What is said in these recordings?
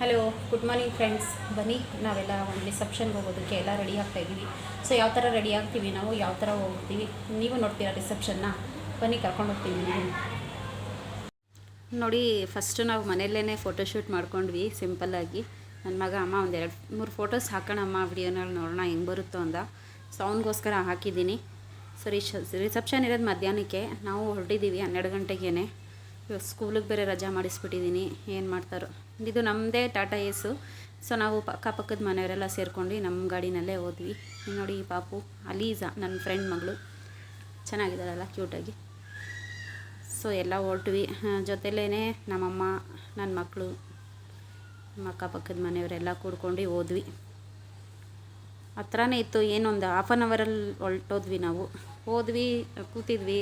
Hello good morning friends ಬನ್ನಿ, ನಾವೆಲ್ಲ ಒಂದು ರಿಸೆಪ್ಷನ್ಗೆ ಹೋಗೋದಕ್ಕೆ ಎಲ್ಲ ರೆಡಿ ಆಗ್ತಾ ಇದ್ದೀವಿ. ಸೊ ಯಾವ ಥರ ರೆಡಿ ಆಗ್ತೀವಿ ನಾವು? ಯಾವ ಥರ ಹೋಗ್ತೀವಿ? ನೀವು ನೋಡ್ತೀರಾ ರಿಸೆಪ್ಷನ್ನ ಬನ್ನಿ, ಕರ್ಕೊಂಡು ಹೋಗ್ತೀವಿ ನೋಡಿ ಫಸ್ಟು ನಾವು ಮನೆಯಲ್ಲೇ ಫೋಟೋಶೂಟ್ ಮಾಡ್ಕೊಂಡ್ವಿ ಸಿಂಪಲ್ಲಾಗಿ ನನ್ನ ಮಗ, ಅಮ್ಮ ಒಂದು ಎರಡು, ಮೂರು ಫೋಟೋಸ್ ಹಾಕೋಣಮ್ಮ, ವಿಡಿಯೋನಲ್ಲಿ ನೋಡೋಣ, ಹೆಂಗೆ ಬರುತ್ತೋ ಅಂದ ಸೊ ಅವನಿಗೋಸ್ಕರ ಹಾಕಿದ್ದೀನಿ. ಸೊ ರಿಸೆಪ್ಷನ್ ಇರೋದು ಮಧ್ಯಾಹ್ನಕ್ಕೆ. ನಾವು ಹೊರಟಿದ್ದೀವಿ ಹನ್ನೆರಡು ಗಂಟೆಗೇ ಇವಾಗ ಸ್ಕೂಲಿಗೆ ಬೇರೆ ರಜಾ ಮಾಡಿಸ್ಬಿಟ್ಟಿದ್ದೀನಿ ಏನು ಮಾಡ್ತಾರೋ. ಇದು ನಮ್ಮದೇ ಟಾಟಾ ಏಸು. ಸೊ ನಾವು ಅಕ್ಕಪಕ್ಕದ ಮನೆಯವರೆಲ್ಲ ಸೇರ್ಕೊಂಡು ನಮ್ಮ ಗಾಡಿನಲ್ಲೇ ಹೋದ್ವಿ. ನೋಡಿ ಈ ಪಾಪು, ಅಲೀಜಾ ನನ್ನ ಫ್ರೆಂಡ್ ಮಗಳು. ಚೆನ್ನಾಗಿದ್ದಾಳಲ್ಲ ಕ್ಯೂಟಾಗಿ ಸೊ ಎಲ್ಲ ಹೊರಟ್ವಿ. ಜೊತೆಲೇ ನಮ್ಮಮ್ಮ ನನ್ನ ಮಕ್ಕಳು ನಮ್ಮ ಅಕ್ಕಪಕ್ಕದ ಮನೆಯವರೆಲ್ಲ ಕೂಡ್ಕೊಂಡು ಹೋದ್ವಿ. ಹತ್ರನೇ ಇತ್ತು ಏನೊಂದು ಹಾಫ್ ಆನ್ ಅವರಲ್ಲಿ ಹೊರಟೋದ್ವಿ ನಾವು. ಹೋದ್ವಿ, ಕೂತಿದ್ವಿ.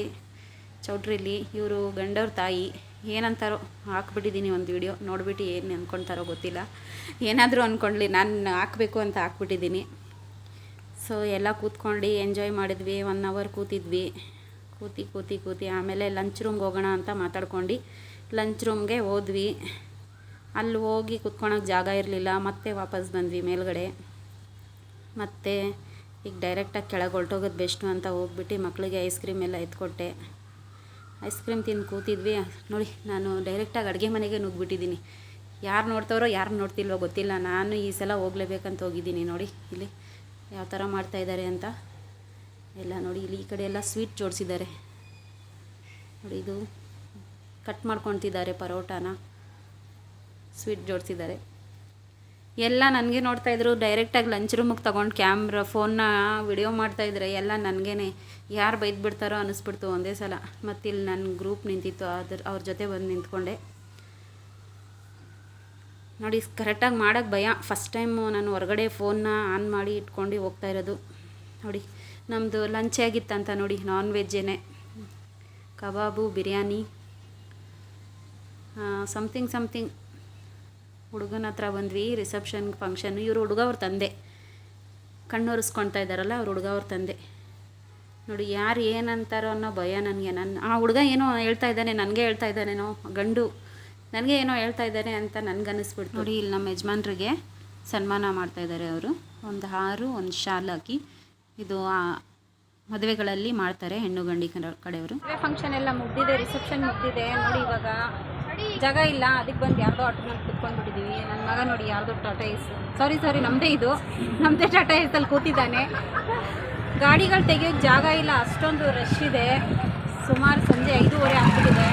ಚೌಟ್ರಿಲಿ, ಇವರು ಗಂಡವ್ರ ತಾಯಿ, ಏನಂತಾರೋ ಹಾಕ್ಬಿಟ್ಟಿದ್ದೀನಿ ಒಂದು ವಿಡಿಯೋ ನೋಡ್ಬಿಟ್ಟು ಏನು ಅಂದ್ಕೊಳ್ತಾರೋ ಗೊತ್ತಿಲ್ಲ. ಏನಾದರೂ ಅಂದ್ಕೊಂಡ್ಲಿ ನಾನು ಹಾಕಬೇಕು ಅಂತ ಹಾಕ್ಬಿಟ್ಟಿದ್ದೀನಿ ಸೊ ಎಲ್ಲ ಕೂತ್ಕೊಂಡು ಎಂಜಾಯ್ ಮಾಡಿದ್ವಿ ಒನ್ ಅವರ್ ಕೂತಿದ್ವಿ. ಕೂತಿ ಕೂತಿ ಕೂತಿ, ಆಮೇಲೆ ಲಂಚ್ ರೂಮ್ಗೆ ಹೋಗೋಣ ಅಂತ ಮಾತಾಡ್ಕೊಂಡು ಲಂಚ್ ರೂಮ್ಗೆ ಹೋದ್ವಿ. ಅಲ್ಲಿ ಹೋಗಿ ಕೂತ್ಕೊಳಕ್ಕೆ ಜಾಗ ಇರಲಿಲ್ಲ. ಮತ್ತೆ ವಾಪಸ್ ಬಂದ್ವಿ ಮೇಲ್ಗಡೆ. ಮತ್ತು ಈಗ ಡೈರೆಕ್ಟಾಗಿ ಕೆಳಗೆ ಹೊರಟೋಗೋದು ಬೆಸ್ಟು ಅಂತ ಹೋಗ್ಬಿಟ್ಟು ಮಕ್ಕಳಿಗೆ ಐಸ್ ಕ್ರೀಮ್ ಎಲ್ಲ ಎತ್ಕೊಟ್ಟೆ. ಐಸ್ ಕ್ರೀಮ್ ತಿಂದು ಕೂತಿದ್ವಿ. ನೋಡಿ, ನಾನು ಡೈರೆಕ್ಟಾಗಿ ಅಡುಗೆ ಮನೆಗೆ ನುಗ್ಗಿಬಿಟ್ಟಿದ್ದೀನಿ ಯಾರು ನೋಡ್ತಾರೋ ಯಾರು ನೋಡ್ತಿಲ್ವೋ ಗೊತ್ತಿಲ್ಲ. ನಾನು ಈ ಸಲ ಹೋಗ್ಲೇಬೇಕಂತ ಹೋಗಿದ್ದೀನಿ. ನೋಡಿ, ಇಲ್ಲಿ ಯಾವ ಥರ ಮಾಡ್ತಾಯಿದ್ದಾರೆ ಅಂತ. ಎಲ್ಲ ನೋಡಿ, ಇಲ್ಲಿ ಈ ಕಡೆ ಎಲ್ಲ ಸ್ವೀಟ್ ಜೋಡಿಸಿದ್ದಾರೆ. ನೋಡಿ, ಇದು ಕಟ್ ಮಾಡ್ಕೊತಿದ್ದಾರೆ ಪರೋಟಾನ. ಸ್ವೀಟ್ ಜೋಡಿಸಿದ್ದಾರೆ. ಎಲ್ಲ ನನಗೆ ನೋಡ್ತಾಯಿದ್ರು ಡೈರೆಕ್ಟಾಗಿ ಲಂಚ್ ರೂಮಿಗೆ ತೊಗೊಂಡು ಕ್ಯಾಮ್ರಾ ಫೋನ್ನ ವಿಡಿಯೋ ಮಾಡ್ತಾ ಇದ್ರೆ ಎಲ್ಲ ನನಗೇನೆ ಯಾರು ಬೈದು ಬಿಡ್ತಾರೋ ಅನ್ನಿಸ್ಬಿಡ್ತು ಒಂದೇ ಸಲ. ಮತ್ತು ಇಲ್ಲಿ ನನ್ನ ಗ್ರೂಪ್ ನಿಂತಿತ್ತು. ಅದ್ರ, ಅವ್ರ ಜೊತೆ ಬಂದು ನಿಂತ್ಕೊಂಡೆ. ನೋಡಿ ಕರೆಕ್ಟಾಗಿ ಮಾಡೋಕ್ಕೆ ಭಯ. ಫಸ್ಟ್ ಟೈಮು ನಾನು ಹೊರಗಡೆ ಫೋನ್ನ ಆನ್ ಮಾಡಿ ಇಟ್ಕೊಂಡು ಹೋಗ್ತಾ ಇರೋದು. ನೋಡಿ ನಮ್ಮದು ಲಂಚ್ ಆಗಿತ್ತಂತ ನೋಡಿ ನಾನ್ ವೆಜ್ಜೇನೆ ಕಬಾಬು, ಬಿರಿಯಾನಿ ಸಮಥಿಂಗ್ ಸಮಥಿಂಗ್ ಹುಡುಗನ ಹತ್ರ ಬಂದ್ವಿ ರಿಸೆಪ್ಷನ್ ಫಂಕ್ಷನ್ ಇವರು ಹುಡುಗ ಅವ್ರ ತಂದೆ. ಕಣ್ಣೊರೆಸ್ಕೊಳ್ತಾ ಇದ್ದಾರಲ್ಲ ಅವ್ರ ಹುಡುಗ ಅವ್ರ ತಂದೆ. ನೋಡಿ ಯಾರು ಏನಂತಾರೋ ಅನ್ನೋ ಭಯ ನನಗೆ. ನನ್ನ ಆ ಹುಡುಗ ಏನೋ ಹೇಳ್ತಾ ಇದ್ದಾನೆ ನನಗೆ ಹೇಳ್ತಾ ಇದ್ದಾನೇನೋ ಗಂಡು ನನಗೆ ಏನೋ ಹೇಳ್ತಾ ಇದ್ದಾನೆ ಅಂತ ನನಗೆ ಅನ್ನಿಸ್ಬಿಡ್ತು ನೋಡಿ ಇಲ್ಲಿ ನಮ್ಮ ಯಜಮಾನ್ರಿಗೆ ಸನ್ಮಾನ ಮಾಡ್ತಾ ಇದ್ದಾರೆ ಅವರು. ಒಂದು ಹಾರು ಒಂದು ಶಾಲ್ ಹಾಕಿ ಇದು ಆ ಮದುವೆಗಳಲ್ಲಿ ಮಾಡ್ತಾರೆ ಹೆಣ್ಣು ಗಂಡಿ ಕಡೆಯವರು. ಫಂಕ್ಷನ್ ಎಲ್ಲ ಮುಗ್ದಿದೆ ರಿಸೆಪ್ಷನ್ ಮುಗ್ದಿದೆ. ನೋಡಿ ಇವಾಗ ಜಾಗ ಇಲ್ಲ ಅದಕ್ಕೆ ಬಂದು ಯಾರ್ದೋ ಆಟೋನಲ್ಲಿ ಕುತ್ಕೊಂಡ್ಬಿಟ್ಟಿದ್ದೀವಿ ನನ್ನ ಮಗ ನೋಡಿ ಯಾರ್ದೋ ಟಾಟಾ ಏಸ್. ಸಾರಿ ಸಾರಿ ನಮ್ದೇ ಇದು. ನಮ್ದೇ ಟಾಟಾ ಏಸಲ್ಲಿ ಕೂತಿದ್ದಾನೆ. ಗಾಡಿಗಳು ತೆಗಿಯೋಕ್ಕೆ ಜಾಗ ಇಲ್ಲ ಅಷ್ಟೊಂದು ರಶ್ ಇದೆ. ಸುಮಾರು ಸಂಜೆ ಐದೂವರೆ ಆಗ್ಬಿಟ್ಟಿದೆ.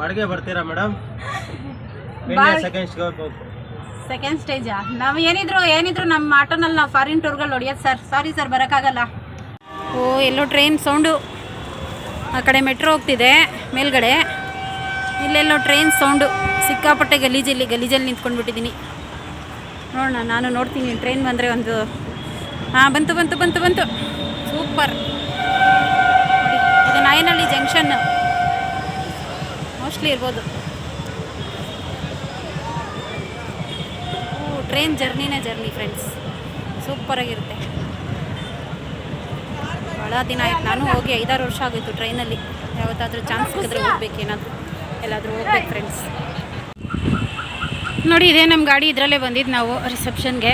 ಬಾಡಿಗೆ ಬರ್ತೀರಾ ಮೇಡಮ್ ಸೆಕೆಂಡ್ ಸ್ಟೇಜಾ ನಾವು ಏನಿದ್ರು ಏನಿದ್ರು ನಮ್ಮ ಆಟೋನಲ್ಲಿ ನಾವು ಫಾರಿನ್ ಟೂರ್ಗಳು ಹೊಡಿಯೋದು ಸರ್ ಸಾರಿ ಸರ್ ಬರೋಕ್ಕಾಗಲ್ಲ. ಓ ಎಲ್ಲೋ ಟ್ರೈನ್ ಸೌಂಡು ಆ ಕಡೆ ಮೆಟ್ರೋ ಹೋಗ್ತಿದೆ ಮೇಲ್ಗಡೆ. ಇಲ್ಲೆಲ್ಲೋ ಟ್ರೈನ್ ಸೌಂಡು ಸಿಕ್ಕಾಪಟ್ಟೆ ಗಲೀಜಲ್ಲಿ ಗಲೀಜಲ್ಲಿ ನಿಂತ್ಕೊಂಡ್ಬಿಟ್ಟಿದ್ದೀನಿ. ನೋಡೋಣ, ನಾನು ನೋಡ್ತೀನಿ ಟ್ರೈನ್ ಬಂದರೆ ಒಂದು ಹಾಂ, ಬಂತು ಬಂತು ಬಂತು ಬಂತು. ಸೂಪರ್ ಇದು ನಾಯನಹಳ್ಳಿ ಜಂಕ್ಷನ್ ಮೋಸ್ಟ್ಲಿ ಇರ್ಬೋದು. ಟ್ರೈನ್ ಜರ್ನಿನೇ ಜರ್ನಿ ಫ್ರೆಂಡ್ಸ್ ಸೂಪರಾಗಿರುತ್ತೆ ಭಾಳ ದಿನ ಆಯ್ತು. ನಾನು ಹೋಗಿ ಐದಾರು ವರ್ಷ ಆಗೋಯ್ತು ಟ್ರೈನಲ್ಲಿ ಯಾವತ್ತಾದರೂ ಚಾನ್ಸ್ ಸಿಕ್ಕಿದ್ರೆ ಹೋಗ್ಬೇಕು ಏನಾದರೂ ಎಲ್ಲಾದರೂ ಹೋಗ್ಬೇಕು ಫ್ರೆಂಡ್ಸ್ ನೋಡಿ, ಇದೇ ನಮ್ಮ ಗಾಡಿ, ಇದರಲ್ಲೇ ಬಂದಿದ್ದು ನಾವು ರಿಸೆಪ್ಷನ್ಗೆ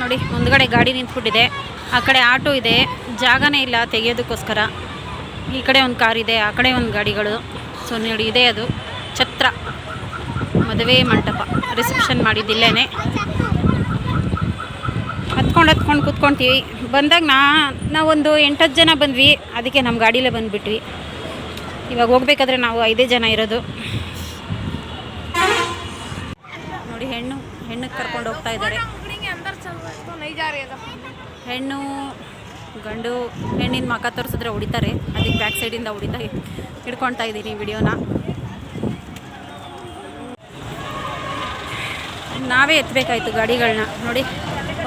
ನೋಡಿ, ಮುಂದ್ಗಡೆ ಗಾಡಿ ನಿಂತ್ಬಿಟ್ಟಿದೆ. ಆ ಕಡೆ ಆಟೋ ಇದೆ. ಜಾಗನೇ ಇಲ್ಲ ತೆಗೆಯೋದಕ್ಕೋಸ್ಕರ. ಈ ಕಡೆ ಒಂದು ಕಾರ್ ಇದೆ, ಆ ಕಡೆ ಒಂದು ಗಾಡಿಗಳು. ಸೊ ನೋಡಿ, ಇದೆ ಅದು. ಛತ್ರ. ಮದುವೆ ಮಂಟಪ. ರಿಸೆಪ್ಷನ್ ಮಾಡಿದ್ದಿಲ್ಲೇ ಹತ್ಕೊಂಡು ಹತ್ಕೊಂಡು ಕೂತ್ಕೊಳ್ತೀವಿ ಬಂದಾಗ ನಾ, ನಾವೊಂದು ಎಂಟತ್ತು ಜನ ಬಂದ್ವಿ. ಅದಕ್ಕೆ ನಮ್ಮ ಗಾಡೀಲೇ ಬಂದುಬಿಟ್ವಿ. ಇವಾಗ ಹೋಗ್ಬೇಕಾದ್ರೆ ನಾವು ಐದೇ ಜನ ಇರೋದು. ನೋಡಿ ಹೆಣ್ಣು, ಹೆಣ್ಣಿಗೆ ಕರ್ಕೊಂಡು ಹೋಗ್ತಾ ಇದ್ದಾರೆ. ಹೆಣ್ಣು, ಗಂಡು, ಹೆಣ್ಣಿನ ಮಕ ತೋರಿಸಿದ್ರೆ ಹೊಡಿತಾರೆ. ಅದಕ್ಕೆ ಬ್ಯಾಕ್ ಸೈಡಿಂದ ಹೊಡಿತಾ ಹಿಡ್ಕೊಳ್ತಾ ಇದ್ದೀನಿ ವಿಡಿಯೋನ. ನಾವೇ ಎತ್ತಬೇಕಾಯ್ತು ಗಾಡಿಗಳನ್ನ ನೋಡಿ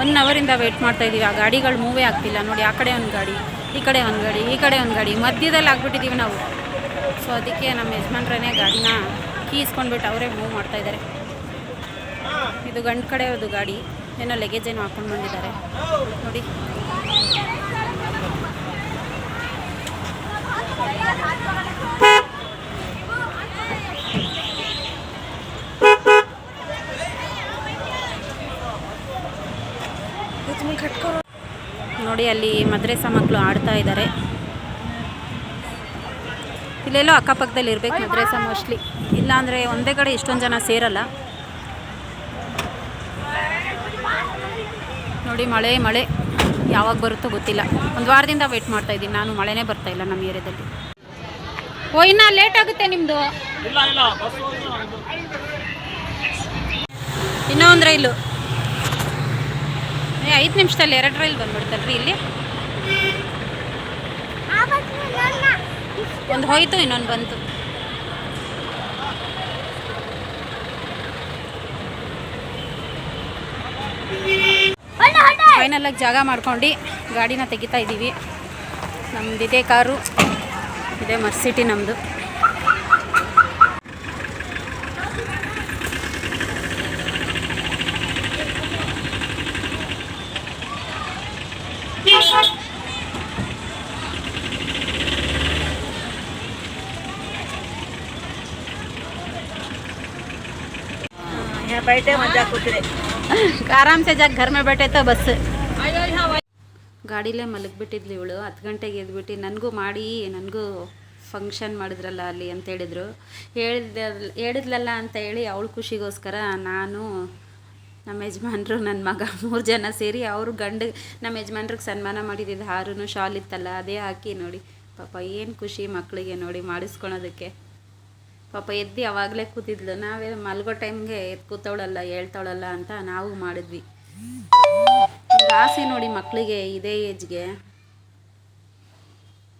ಒನ್ ಅವರಿಂದ ವೇಟ್ ಮಾಡ್ತಾ ಇದ್ದೀವಿ ಆ ಗಾಡಿಗಳು ಮೂವೇ ಆಗ್ತಿಲ್ಲ. ನೋಡಿ, ಆ ಕಡೆ ಒಂದು ಗಾಡಿ, ಈ ಕಡೆ ಒಂದು ಗಾಡಿ, ಈ ಕಡೆ ಒಂದು ಗಾಡಿ. ಮಧ್ಯದಲ್ಲಿ ಆಗ್ಬಿಟ್ಟಿದ್ದೀವಿ ನಾವು. ಸೊ ಅದಕ್ಕೆ ನಮ್ಮ ಯಜಮಾನ್ರೇ ಗಾಡಿನ ಕೀ ಇಸ್ಕೊಂಡ್ಬಿಟ್ಟು ಅವರೇ ಮೂವ್ ಮಾಡ್ತಾ ಇದ್ದಾರೆ. ಇದು ಗಂಡು ಕಡೆ ಅದು ಗಾಡಿ. ಏನೋ ಲಗೇಜ್ ಏನೋ ಹಾಕೊಂಡು ಬಂದಿದ್ದಾರೆ. ನೋಡಿ. ನೋಡಿ, ಅಲ್ಲಿ ಮದ್ರೆಸ ಮಕ್ಕಳು ಆಡ್ತಾ ಇದ್ದಾರೆ. ಇಲ್ಲೆಲ್ಲೋ ಅಕ್ಕಪಕ್ಕದಲ್ಲಿ ಇರಬೇಕು ಮದ್ರಾಸ ಮೋಸ್ಟ್ಲಿ ಇಲ್ಲಾಂದರೆ ಒಂದೇ ಕಡೆ ಇಷ್ಟೊಂದು ಜನ ಸೇರಲ್ಲ. ನೋಡಿ ಮಳೆ ಮಳೆ. ಯಾವಾಗ ಬರುತ್ತೋ ಗೊತ್ತಿಲ್ಲ. ಒಂದು ವಾರದಿಂದ ವೇಟ್ ಮಾಡ್ತಾ ಇದ್ದೀನಿ. ನಾನು ಮಳೆನೇ ಬರ್ತಾ ಇಲ್ಲ ನಮ್ಮ ಏರಿಯಾದಲ್ಲಿ. ಓ ಇನ್ನ ಲೇಟ್ ಆಗುತ್ತೆ ನಿಮ್ಮದು ಇನ್ನೂ ಒಂದು ರೈಲು ಐದು ನಿಮಿಷದಲ್ಲಿ ಎರಡು ರೈಲ್ ಬಂದ್ಬಿಡ್ತಲ್ರಿ ಇಲ್ಲಿ? ಒಂದು ಹೋಯ್ತು, ಇನ್ನೊಂದು ಬಂತು. ಫೈನಲಾಗಿ ಜಾಗ ಮಾಡ್ಕೊಂಡು ಗಾಡಿನ ತೆಗಿತಾ ಇದ್ದೀವಿ. ನಮ್ದು ಇದೇ ಕಾರು, ಇದೇ ಮರ್ಸಿಟಿ ನಮ್ಮದು बैठे मजा कुतरे ಆರಾಮ್ ಸೆ ಜಾಗ ಘರ್ ಮೇ बैठे तो ಬಸ್ ಗಾಡಿಲೇ ಮಲಗಿಬಿಟ್ಟಿದ್ಲು ಇವಳು ಹತ್ತು ಗಂಟೆಗೆ ಎದ್ಬಿಟ್ಟು ನನಗೂ ಮಾಡಿ ನನಗೂ ಫಂಕ್ಷನ್ ಮಾಡಿದ್ರಲ್ಲ ಅಲ್ಲಿ ಅಂತ ಹೇಳಿದ್ರು ಹೇಳಿದ ಹೇಳಿದ್ಲಲ್ಲ ಅಂತ ಹೇಳಿ ಅವಳ ಖುಷಿಗೋಸ್ಕರ ನಾನು ನಮ್ಮ ಯಜಮಾನ್ರು ನನ್ನ ಮಗ ಮೂರು ಜನ ಸೇರಿ ಅವರು ಗಂಡ ನಮ್ಮ ಯಜಮಾನ್ರಿಗೆ ಸನ್ಮಾನ ಮಾಡಿದ್ದು ಹಾರೂ ಶಾಲ್ ಇತ್ತಲ್ಲ ಅದೇ ಹಾಕಿ ನೋಡಿ ಪಾಪ ಏನು ಖುಷಿ ಮಕ್ಕಳಿಗೆ ನೋಡಿ ಮಾಡಿಸ್ಕೊಳೋದಕ್ಕೆ ಪಾಪ ಎದ್ದು ಅವಾಗಲೇ ಕೂತಿದ್ಲು. ನಾವೇ ಮಲ್ಗೋ ಟೈಮ್ಗೆ ಎದ್ದು ಕೂತವಳಲ್ಲ, ಹೇಳ್ತಾವಳಲ್ಲ ಅಂತ ನಾವು ಮಾಡಿದ್ವಿ. ಆಸೆ ನೋಡಿ ಮಕ್ಕಳಿಗೆ ಇದೇ ಏಜ್ಗೆ.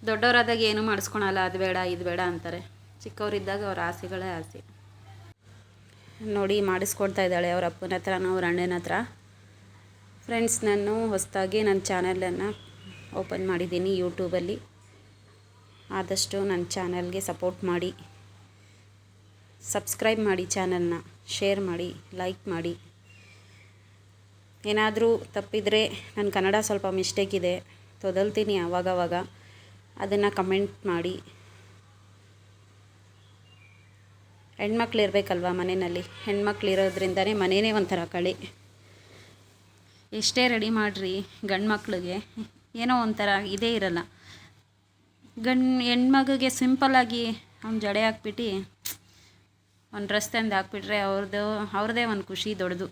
ದೊಡ್ಡವರಾದಾಗ ಏನು ಮಾಡಿಸ್ಕೊಳಲ್ಲ, ಅದು ಬೇಡ, ಇದು ಬೇಡ ಅಂತಾರೆ. ಚಿಕ್ಕವರಿದ್ದಾಗ ಅವ್ರ ಆಸೆಗಳೇ ಆಸೆ. ನೋಡಿ ಮಾಡಿಸ್ಕೊಡ್ತಾ ಇದ್ದಾಳೆ ಅವ್ರ ಅಪ್ಪನ ಹತ್ರನೂ, ಅವ್ರ ಅಣ್ಣನ ಹತ್ರ. ಫ್ರೆಂಡ್ಸ್ ನಾನು ಹೊಸದಾಗಿ ನನ್ನ ಚಾನಲನ್ನು ಓಪನ್ ಮಾಡಿದ್ದೀನಿ ಯೂಟ್ಯೂಬಲ್ಲಿ. ಆದಷ್ಟು ನನ್ನ ಚಾನಲ್ಗೆ ಸಪೋರ್ಟ್ ಮಾಡಿ. ಸಬ್ಸ್ಕ್ರೈಬ್ ಮಾಡಿ ಚಾನಲ್ನ, ಶೇರ್ ಮಾಡಿ, ಲೈಕ್ ಮಾಡಿ. ಏನಾದರೂ ತಪ್ಪಿದರೆ ನನ್ನ ಕನ್ನಡ ಸ್ವಲ್ಪ ಮಿಸ್ಟೇಕ್ ಇದೆ, ತೊದಲ್ತೀನಿ ಆವಾಗವಾಗ ಅದನ್ನು ಕಮೆಂಟ್ ಮಾಡಿ. ಹೆಣ್ಮಕ್ಳು ಇರಬೇಕಲ್ವ ಮನೆಯಲ್ಲಿ? ಹೆಣ್ಮಕ್ಳು ಇರೋದ್ರಿಂದನೇ ಮನೆಯೇ ಒಂಥರ ಕಳಿ. ಎಷ್ಟೇ ರೆಡಿ ಮಾಡಿರಿ ಗಂಡು ಮಕ್ಳಿಗೆ ಏನೋ ಒಂಥರ ಇದೇ ಇರಲ್ಲ. ಗಂಡು, ಹೆಣ್ಮಗುಗೆ ಸಿಂಪಲ್ಲಾಗಿ ಅವ್ನು ಜಡೆ ಹಾಕ್ಬಿಟ್ಟು ಒಂದು ಡ್ರೆಸ್ ತಂದು ಹಾಕ್ಬಿಟ್ರೆ ಅವ್ರದ್ದು ಅವ್ರದ್ದೇ ಒಂದು ಖುಷಿ ದೊಡ್ಡದು.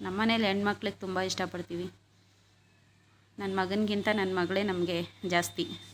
ನಮ್ಮನೇಲಿ ಹೆಣ್ಮಕ್ಳಿಗೆ ತುಂಬ ಇಷ್ಟಪಡ್ತೀವಿ. ನನ್ನ ಮಗನಿಗಿಂತ ನನ್ನ ಮಗಳೇ ನಮಗೆ ಜಾಸ್ತಿ.